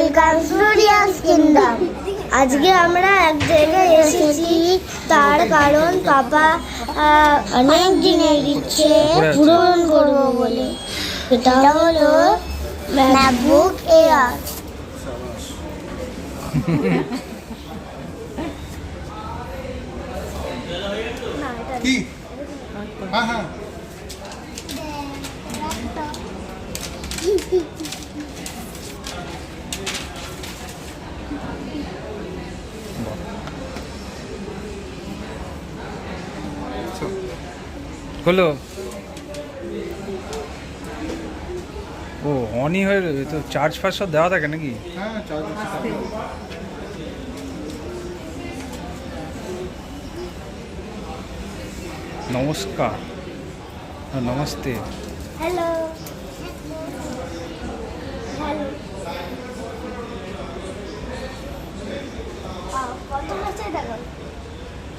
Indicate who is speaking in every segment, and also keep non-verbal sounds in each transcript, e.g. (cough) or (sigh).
Speaker 1: Welcome studious kingdom আজকে আমরা এক জায়গায় এসেছি। তার কারণ পাপা অনেক দিনের ইচ্ছে পূরণ করব বলে। এটা হলো ম্যাকবুক এয়ার
Speaker 2: কি? হ্যাঁ হ্যাঁ। (laughs)
Speaker 3: হলো? ও অনই হয়ে রয়েছে তো চার্জ ফার্জ সব দেওয়া থাকে নাকি?
Speaker 2: হ্যাঁ চার্জ
Speaker 3: নমস্কার। হ্যাঁ, নমস্তে।
Speaker 1: হ্যালো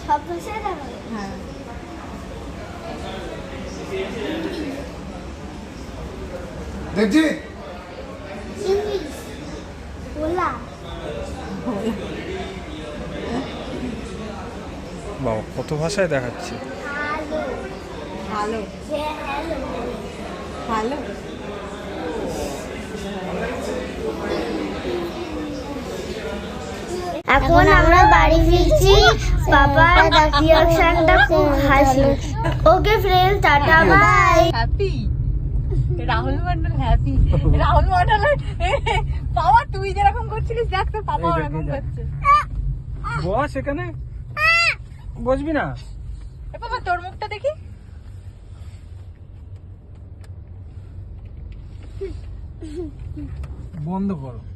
Speaker 1: সব ভাষায়
Speaker 4: হ্যাঁ।
Speaker 2: দেখছি?
Speaker 3: বাবা কত ভাষায় দেখাচ্ছে?
Speaker 4: ভালো। ভালো।
Speaker 1: এখন আমরা বাড়ি ফিরছি। বাবার রিয়াকশনটা খুব হাসি। Okay friend tata bye
Speaker 4: happy Rahul Mondal happy. Rahul Mondal বাবা তুই যেরকম করছিলিস দেখ
Speaker 3: তো বাবা
Speaker 4: ওরকম করছে।
Speaker 3: বস এখানে বসবি না?
Speaker 4: এ বাবা তোর মুখটা দেখি।
Speaker 3: বন্ধ করো।